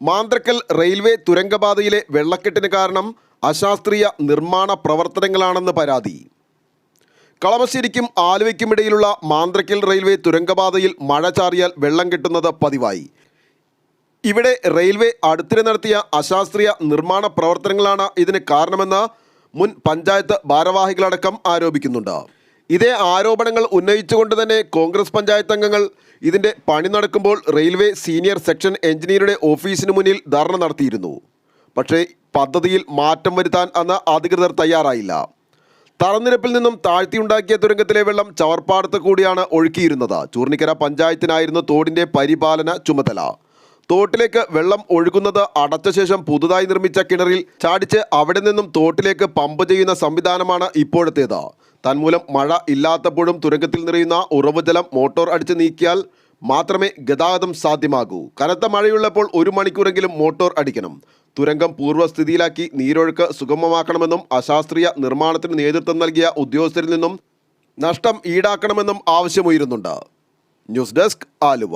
മാന്ത്രക്കൽ railway തുരങ്കപാതയിലെ വെള്ളക്കെട്ടിന് കാരണം അശാസ്ത്രീയ നിർമ്മാണ പ്രവർത്തനങ്ങളാണെന്ന് പരാതി. കളമശ്ശേരിക്കും ആലുവയ്ക്കുമിടയിലുള്ള മാന്ത്രക്കൽ റെയിൽവേ തുരങ്കപാതയിൽ മഴ ചാറിയാൽ വെള്ളം കെട്ടുന്നത് പതിവായി. ഇവിടെ റെയിൽവേ അടുത്തിടെ നടത്തിയ അശാസ്ത്രീയ നിർമ്മാണ പ്രവർത്തനങ്ങളാണ് ഇതിന് കാരണമെന്ന് മുൻ പഞ്ചായത്ത് ഭാരവാഹികളടക്കം ആരോപിക്കുന്നുണ്ട്. ഇതേ ആരോപണങ്ങൾ ഉന്നയിച്ചുകൊണ്ട് തന്നെ കോൺഗ്രസ് പഞ്ചായത്ത് അംഗങ്ങൾ ഇതിന്റെ പണി നടക്കുമ്പോൾ റെയിൽവേ സീനിയർ സെക്ഷൻ എഞ്ചിനീയറുടെ ഓഫീസിന് മുന്നിൽ ധർണ നടത്തിയിരുന്നു. പക്ഷേ പദ്ധതിയിൽ മാറ്റം വരുത്താൻ അന്ന് അധികൃതർ തയ്യാറായില്ല. തറനിരപ്പിൽ നിന്നും താഴ്ത്തിയുണ്ടാക്കിയ തുരങ്കത്തിലെ വെള്ളം ചവർപ്പാടത്ത് കൂടിയാണ് ഒഴുക്കിയിരുന്നത്. ചൂർണിക്കര പഞ്ചായത്തിനായിരുന്നു തോടിന്റെ പരിപാലന ചുമതല. തോട്ടിലേക്ക് വെള്ളം ഒഴുകുന്നത് അടച്ച ശേഷം പുതുതായി നിർമ്മിച്ച കിണറിൽ ചാടിച്ച് അവിടെ നിന്നും തോട്ടിലേക്ക് പമ്പ് ചെയ്യുന്ന സംവിധാനമാണ് ഇപ്പോഴത്തേത്. തന്മൂലം മഴ ഇല്ലാത്തപ്പോഴും തുരങ്കത്തിൽ നിറയുന്ന ഉറവുജലം മോട്ടോർ അടിച്ച് നീക്കിയാൽ മാത്രമേ ഗതാഗതം സാധ്യമാകൂ. കനത്ത മഴയുള്ളപ്പോൾ ഒരു മണിക്കൂറെങ്കിലും മോട്ടോർ അടിക്കണം. തുരങ്കം പൂർവസ്ഥിതിയിലാക്കി നീരൊഴുക്ക് സുഗമമാക്കണമെന്നും അശാസ്ത്രീയ നിർമ്മാണത്തിന് നേതൃത്വം നൽകിയ ഉദ്യോഗസ്ഥരിൽ നിന്നും നഷ്ടം ഈടാക്കണമെന്നും ആവശ്യമുയരുന്നുണ്ട്. News desk Aluva.